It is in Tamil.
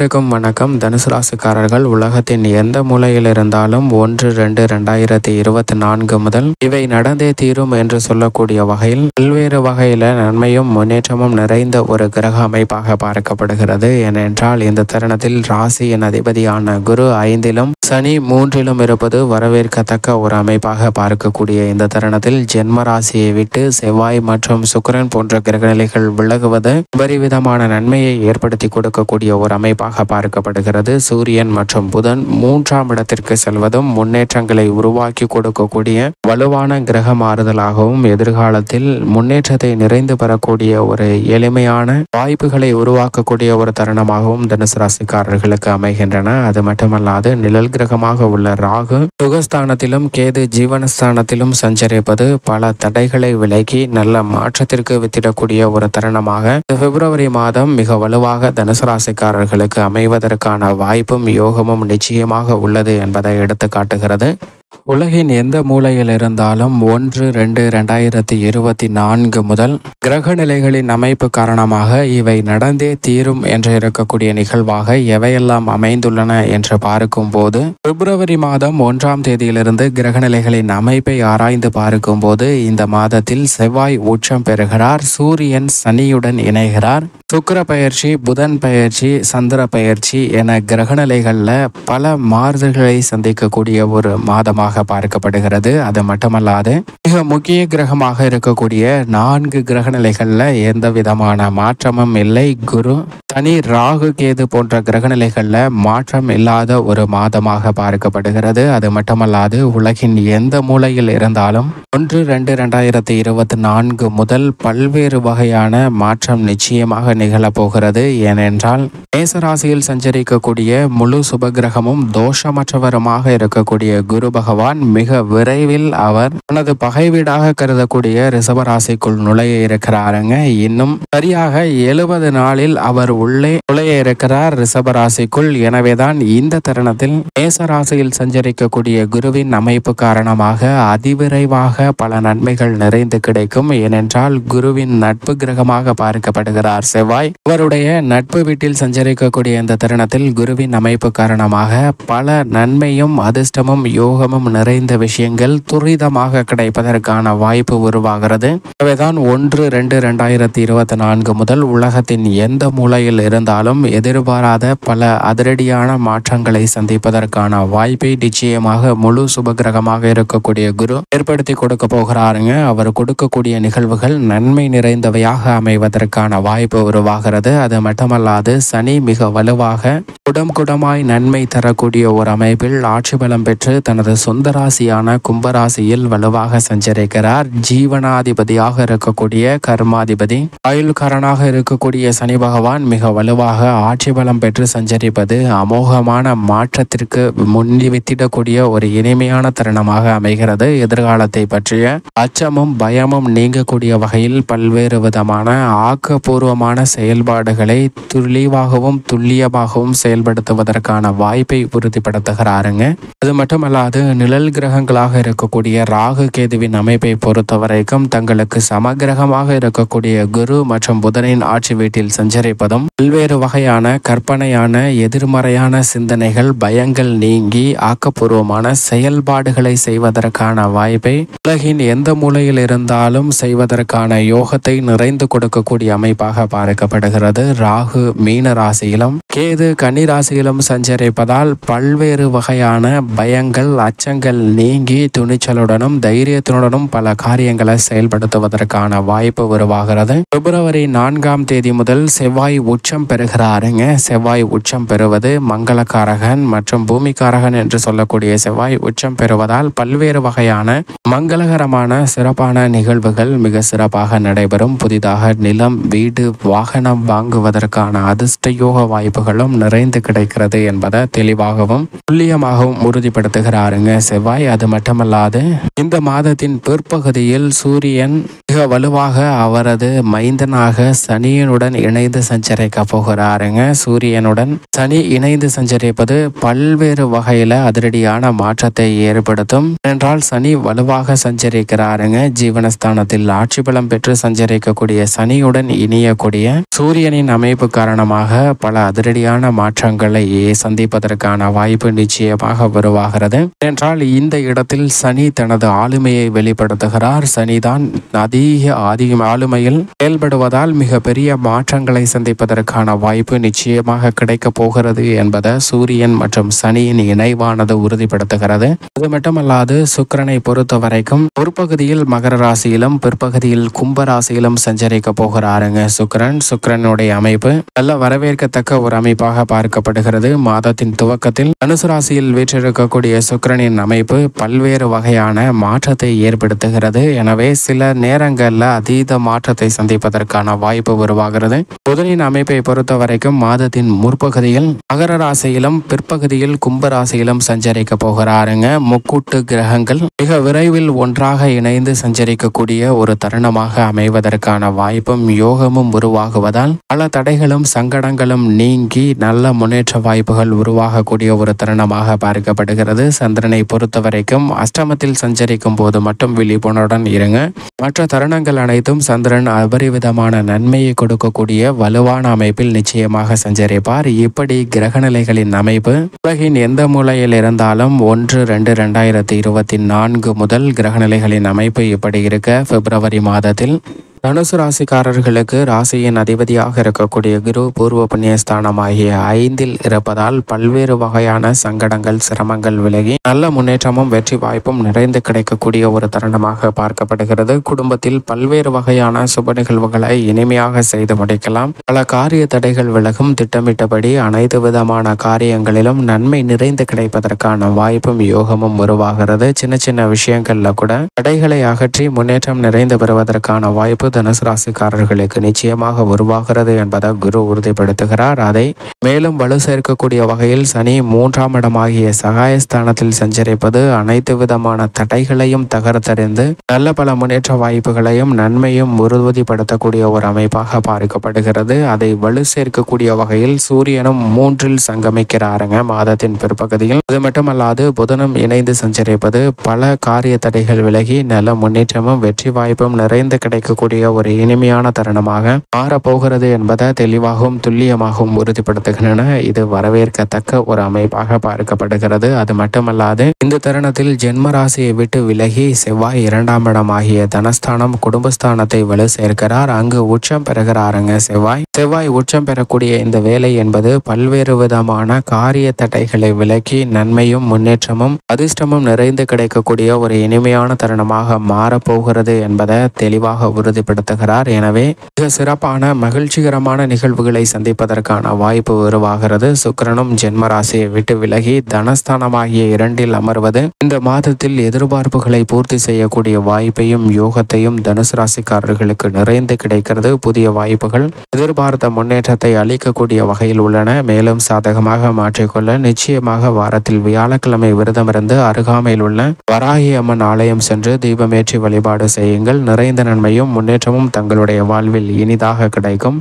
அனைவருக்கும் வணக்கம். தனுசு ராசிக்காரர்கள் உலகத்தின் எந்த மூலையில் இருந்தாலும் ஒன்று ரெண்டு ரெண்டாயிரத்தி இருபத்தி நான்கு முதல் இவை நடந்தே தீரும் என்று சொல்லக்கூடிய வகையில் பல்வேறு வகையில நன்மையும் முன்னேற்றமும் நிறைந்த ஒரு கிரக அமைப்பாக பார்க்கப்படுகிறது. ஏனென்றால் இந்த தருணத்தில் ராசியின் அதிபதியான குரு ஐந்திலும் சனி மூன்றிலும் இருப்பது வரவேற்கத்தக்க ஒரு அமைப்பாக பார்க்கக்கூடிய இந்த தருணத்தில் ஜென்ம ராசியை விட்டு செவ்வாய் மற்றும் சுக்கரன் போன்ற கிரகநிலைகள் விலகுவது பரிவிதமான நன்மையை ஏற்படுத்தி கொடுக்கக்கூடிய ஒரு அமைப்பாக பார்க்கப்படுகிறது. சூரியன் மற்றும் புதன் மூன்றாம் இடத்திற்கு செல்வதும் முன்னேற்றங்களை உருவாக்கி கொடுக்கக்கூடிய வலுவான கிரக மாறுதலாகவும் எதிர்காலத்தில் முன்னேற்றத்தை நிறைந்து பெறக்கூடிய ஒரு எளிமையான வாய்ப்புகளை உருவாக்கக்கூடிய ஒரு தருணமாகவும் தனுசு ராசிக்காரர்களுக்கு அமைகின்றன. அது மட்டுமல்லாது நிழல் கிரகமாக உள்ள ராகு சுகஸ்தானத்திலும் கேது ஜீவனஸ்தானத்திலும் சஞ்சரிப்பது பல தடைகளை விலக்கி நல்ல மாற்றத்திற்கு வித்திடக்கூடிய ஒரு தருணமாக. பிப்ரவரி மாதம் மிக வலுவாக தனுசு ராசிக்காரர்களுக்கு அமைவதற்கான வாய்ப்பும் யோகமும் நிச்சயமாக உள்ளது என்பதை எடுத்து காட்டுகிறது உலகின் எந்த மூலையில் இருந்தாலும் ஒன்று ரெண்டு ரெண்டாயிரத்தி இருபத்தி நான்கு முதல் கிரக நிலைகளின் அமைப்பு காரணமாக இவை நடந்தே தீரும் என்று இருக்கக்கூடிய நிகழ்வாக எவையெல்லாம் அமைந்துள்ளன என்று பார்க்கும்போது பிப்ரவரி மாதம் ஒன்றாம் தேதியிலிருந்து கிரக நிலைகளின் அமைப்பை ஆராய்ந்து பார்க்கும்போது இந்த மாதத்தில் செவ்வாய் உச்சம் பெறுகிறார் சூரியன் சனியுடன் இணைகிறார். சுக்கர பயிற்சி புதன் பயிற்சி சந்திர பயிற்சி என கிரகநிலைகளில் பல மாறுதல்களை சந்திக்கக்கூடிய ஒரு மாதமாக பார்க்கப்படுகிறது. அது மட்டுமல்லாது மிக முக்கிய கிரகமாக இருக்கக்கூடிய நான்கு கிரகநிலைகளில் எந்த விதமான மாற்றமும் இல்லை. குரு தனி ராகு கேது போன்ற கிரகநிலைகளில் மாற்றம் இல்லாத ஒரு மாதமாக பார்க்கப்படுகிறது. அது மட்டுமல்லாது உலகின் எந்த மூலையில் இருந்தாலும் ஒன்று ரெண்டு ரெண்டாயிரத்தி இருபத்தி நான்கு முதல் பல்வேறு வகையான மாற்றம் நிச்சயமாக நிகழப்போகிறது ஏனென்றால் மேசராசியில் சஞ்சரிக்கக்கூடிய முழு சுபகிரகமும் தோஷமற்றவருமாக இருக்கக்கூடிய குரு பகவான் மிக விரைவில் அவர் தனது பகை வீடாக கருதக்கூடிய ரிசவராசிக்குள் நுழைய இருக்கிறாருங்க. இன்னும் சரியாக எழுபது நாளில் அவர் உள்ளே நுழைய இருக்கிறார் ரிசபராசிக்குள் எனவேதான் இந்த தருணத்தில் மேசராசியில் சஞ்சரிக்கக்கூடிய குருவின் அமைப்பு காரணமாக அதிவிரைவாக பல நன்மைகள் நிறைந்து கிடைக்கும். ஏனென்றால் குருவின் நட்பு கிரகமாக பார்க்கப்படுகிறார் செவ்வாய். அவருடைய நட்பு வீட்டில் சஞ்சரிக்கக்கூடிய இந்த தருணத்தில் குருவின் அமைப்பு காரணமாக பல நன்மையும் அதிர்ஷ்டமும் யோகமும் நிறைந்த விஷயங்கள் துரிதமாக கிடைப்பதற்கான வாய்ப்பு உருவாகிறது. எனவேதான் ஒன்று ரெண்டு ரெண்டாயிரத்தி இருபத்தி நான்கு முதல் உலகத்தின் எந்த மூலையில் இருந்தாலும் எதிர்பாராத பல அதிரடியான மாற்றங்களை சந்திப்பதற்கான வாய்ப்பை நிச்சயமாக முழு சுபகிரகமாக இருக்கக்கூடிய குரு ஏற்படுத்தி கொடுக்க போகிறாருங்க. அவர் கொடுக்கக்கூடிய நிகழ்வுகள் நன்மை நிறைந்தவையாக அமைவதற்கான வாய்ப்பு உருவாகிறது. அது மட்டுமல்லாது சனி மிக வலுவாக குடம் குடமாய் நன்மை தரக்கூடிய ஒரு அமைப்பில் ஆட்சி பலம் பெற்று தனது சொந்த ராசியான கும்பராசியில் வலுவாக சஞ்சரிக்கிறார். ஜீவனாதிபதியாக இருக்கக்கூடிய கர்மாதிபதி. ஆயுள்காரனாக இருக்கக்கூடிய சனி பகவான் மிக வலுவாக ஆட்சி பலம் பெற்று சஞ்சரிப்பது அமோகமான மாற்றத்திற்கு முன்னிவித்திடக்கூடிய ஒரு இனிமையான தருணமாக அமைகிறது. எதிர்காலத்தை பற்றிய அச்சமும் பயமும் நீங்கக்கூடிய வகையில் பல்வேறு விதமான ஆக்கப்பூர்வமான செயல்பாடுகளை துளிவாகவும் துல்லியமாகவும் செயல்படுத்துவதற்கான வாய்ப்பை உறுதிப்படுத்துகிறாருங்க. அது மட்டுமல்லாது நிழல் கிரகங்களாக இருக்கக்கூடிய ராகு கேதுவின் அமைப்பை பொறுத்த வரைக்கும் தங்களுக்கு சமகிரகமாக இருக்கக்கூடிய குரு மற்றும் புதனின் ஆட்சி வீட்டில் சஞ்சரிப்பதும் பல்வேறு வகையான கற்பனையான எதிர்மறையான சிந்தனைகள் பயங்கள் நீங்கி ஆக்கப்பூர்வமான செயல்பாடுகளை செய்வதற்கான வாய்ப்பை உலகின் எந்த மூலையில் இருந்தாலும் செய்வதற்கான யோகத்தை நிறைந்து கொடுக்கக்கூடிய அமைப்பாக பார்க்கப்படுகிறது. ராகு மீன ராசியிலும் கேது கன்னி ராசியிலும் சஞ்சரிப்பதால் பல்வேறு வகையான பயங்கள் அச்சங்கள் நீங்கி துணிச்சலுடனும் தைரியத்துடனும் பல காரியங்களை செயல்படுத்துவதற்கான வாய்ப்பு உருவாகிறது. பிப்ரவரி நான்காம் தேதி முதல் செவ்வாய் உச்சம் பெறுகிறாருங்க. செவ்வாய் உச்சம் பெறுவது மங்களக்காரகன் மற்றும் பூமிக்காரகன் என்று சொல்லக்கூடிய செவ்வாய் உச்சம் பெறுவதால் பல்வேறு வகையான மங்களகரமான சிறப்பான நிகழ்வுகள் மிக சிறப்பாக நடைபெறும். புதிதாக நிலம் வீடு வாகனம் வாங்குவதற்கான அதிர்ஷ்ட யோக வாய்ப்புகளும் நிறைந்து கிடைக்கிறது என்பதை தெளிவாகவும் துல்லியமாகவும் உறுதிப்படுத்துகிறாருங்க. செவ்வாய் அது மட்டுமல்லாது இந்த மாதத்தின் பிற்பகுதியில் சூரியன் மிக வலுவாக அவரது மைந்தனாக சனியனுடன் இணைந்து சஞ்சரிக்க போகிறாருங்க. சூரியனுடன் சனி இணைந்து சஞ்சரிப்பது பல்வேறு வகையில அதிரடியான மாற்றத்தை ஏற்படுத்தும். என்றால் சனி வலுவாக சஞ்சரிக்கிறாருங்க. ஜீவனஸ்தானத்தில் ஆட்சி பலம் பெற்று சஞ்சரிக்கக்கூடிய சனியுடன் இணையக்கூடிய சூரியனின் அமைப்பு காரணமாக பல அதிரடியான மாற்றங்களை சந்திப்பதற்கான வாய்ப்பு நிச்சயமாக உருவாகிறது. என்றால் இந்த இடத்தில் சனி தனது ஆளுமையை வெளிப்படுத்துகிறார். சனிதான் அதிக அதிக ஆளுமையில் செயல்படுவதால் மிக பெரிய மாற்றங்களை சந்திப்பதற்கான வாய்ப்பு நிச்சயமாக கிடைக்கப் போகிறது என்பதை சூரியன் மற்றும் சனியின் இணைவானது உறுதிப்படுத்துகிறது. அது மட்டுமல்லாது சுக்கிரனை பொறுத்த வரைக்கும் ஒருபகுதியில் மகர ராசியிலும் பிற்பகுதியில் கும்ப ராசியிலும் சஞ்சரிக்க போகிறாருங்க சுக்கரன். சுக்கிரனுடைய அமைப்பு நல்ல வரவேற்கத்தக்க ஒரு அமைப்பாக பார்க்கப்படுகிறது. மாதத்தின் துவக்கத்தில் தனுசு ராசியில் வீற்றிருக்கக்கூடிய சுக்கரனின் அமைப்பு பல்வேறு வகையான மாற்றத்தை ஏற்படுத்துகிறது. எனவே சில நேரங்களில் அதீத மாற்றத்தை சந்திப்பதற்கான வாய்ப்பு உருவாகிறது. புதனின் அமைப்பை பொறுத்த வரைக்கும் மாதத்தின் முற்பகுதியில் மகர ராசியிலும் பிற்பகுதியில் கும்ப ராசியிலும் சஞ்சரிக்க போகிறாருங்க. முக்கூட்டு கிரகங்கள் மிக விரைவில் ஒன்றாக இணைந்து சஞ்சரிக்கக்கூடிய ஒரு தருணமாக அமைவதற்கான வாய்ப்பும் யோகமும் உருவாகுவதால் பல தடைகளும் சங்கடங்களும் நீங்கி நல்ல முன்னேற்ற வாய்ப்புகள் உருவாகக்கூடிய ஒரு தருணமாக பார்க்கப்படுகிறது. சந்திரனை பொறுத்த வரைக்கும் அஷ்டமத்தில் சஞ்சரிக்கும் போது மட்டும் விழிப்புணர்வுடன் இருங்க. மற்ற தருணங்கள் அனைத்தும் சந்திரன் அபரிவிதமான நன்மையை கொடுக்கக்கூடிய வலுவான அமைப்பில் நிச்சயமாக சஞ்சரிப்பார். இப்படி கிரகநிலைகளின் அமைப்பு உலகின் எந்த மூலையில் இருந்தாலும் ஒன்று ரெண்டு ரெண்டாயிரத்தி இருபத்தி நான்கு முதல் கிரகநிலைகளின் அமைப்பு இப்படி இருக்க பிப்ரவரி மாதத்தில் தனுசு ராசிக்காரர்களுக்கு ராசியின் அதிபதியாக இருக்கக்கூடிய குரு பூர்வ புண்ணியஸ்தானமாகிய ஐந்தில் இருப்பதால் பல்வேறு வகையான சங்கடங்கள் சிரமங்கள் விலகி நல்ல முன்னேற்றமும் வெற்றி வாய்ப்பும் நிறைந்து கிடைக்கக்கூடிய ஒரு தருணமாக பார்க்கப்படுகிறது. குடும்பத்தில் பல்வேறு வகையான சுப நிகழ்வுகளை இனிமையாக செய்து முடிக்கலாம். பல காரிய தடைகள் விலகும். திட்டமிட்டபடி அனைத்து விதமான காரியங்களிலும் நன்மை நிறைந்து கிடைப்பதற்கான வாய்ப்பும் யோகமும் உருவாகிறது. சின்ன சின்ன விஷயங்கள்ல கூட தடைகளை அகற்றி முன்னேற்றம் நிறைந்து பெறுவதற்கான வாய்ப்பு தனுசு ராசிக்காரர்களுக்கு நிச்சயமாக உருவாகிறது என்பதை குரு உறுதிப்படுத்துகிறார். அதை மேலும் வலு சேர்க்கக்கூடிய வகையில் சனி மூன்றாம் இடமாகிய சகாயஸ்தானத்தில் சஞ்சரிப்பது அனைத்து விதமான தடைகளையும் தகர்த்தறிந்து நல்ல பல முன்னேற்ற வாய்ப்புகளையும் நன்மையும் உறுதிப்படுத்தக்கூடிய ஒரு அமைப்பாக பார்க்கப்படுகிறது அதை வலு சேர்க்கக்கூடிய வகையில் சூரியனும் மூன்றில் சங்கமிக்கிறாருங்க. மாதத்தின் பிற்பகுதியில் அது மட்டுமல்லாது புதனும் இணைந்து சஞ்சரிப்பது பல காரிய தடைகள் விலகி நல்ல முன்னேற்றமும் வெற்றி வாய்ப்பும் நிறைந்து கிடைக்கக்கூடிய ஒரு இனிமையான தருணமாக மாறப்போகிறது என்பதை தெளிவாகவும் துல்லியமாகவும் உறுதிப்படுத்துகின்றன. இது வரவேற்கத்தக்க ஒரு அமைப்பாக பார்க்கப்படுகிறது. அது மட்டுமல்லாது இந்த தருணத்தில் ஜென்ம ராசியை விட்டு விலகி செவ்வாய் இரண்டாம் இடமாகிய தனஸ்தானம் குடும்பஸ்தானத்தை வலு சேர்க்கிறார். அங்கு உச்சம் பெறுகிறாருங்க செவ்வாய். செவ்வாய் உச்சம் பெறக்கூடிய இந்த வேலை என்பது பல்வேறு விதமான காரிய தடைகளை விலக்கி நன்மையும் முன்னேற்றமும் அதிர்ஷ்டமும் நிறைந்து கிடைக்கக்கூடிய ஒரு இனிமையான தருணமாக மாறப்போகிறது என்பதை தெளிவாக ஏற்படுத்துகிறார் எனவே மிக சிறப்பான மகிழ்ச்சிகரமான நிகழ்வுகளை சந்திப்பதற்கான வாய்ப்பு உருவாகிறது. சுக்கிரனும் ஜென்மராசியை விட்டு விலகி தனஸ்தானமாகிய இரண்டில் அமர்வது இந்த மாதத்தில் எதிர்பார்ப்புகளை பூர்த்தி செய்யக்கூடிய வாய்ப்பையும் யோகத்தையும் தனுசு ராசிக்காரர்களுக்கு நிறைந்து கிடைக்கிறது. புதிய வாய்ப்புகள் எதிர்பார்த்த முன்னேற்றத்தை அளிக்கக்கூடிய வகையில் உள்ளன. மேலும் சாதகமாக மாற்றிக்கொள்ள நிச்சயமாக வாரத்தில் வியாழக்கிழமை விரதமிருந்து அருகாமையில் உள்ள வராகி அம்மன் ஆலயம் சென்று தீபமேற்றி வழிபாடு செய்யுங்கள். நிறைந்த நன்மையும் முன்னேற்றமும் தங்களுடைய வாழ்வில் இனிதாக கிடைக்கும்.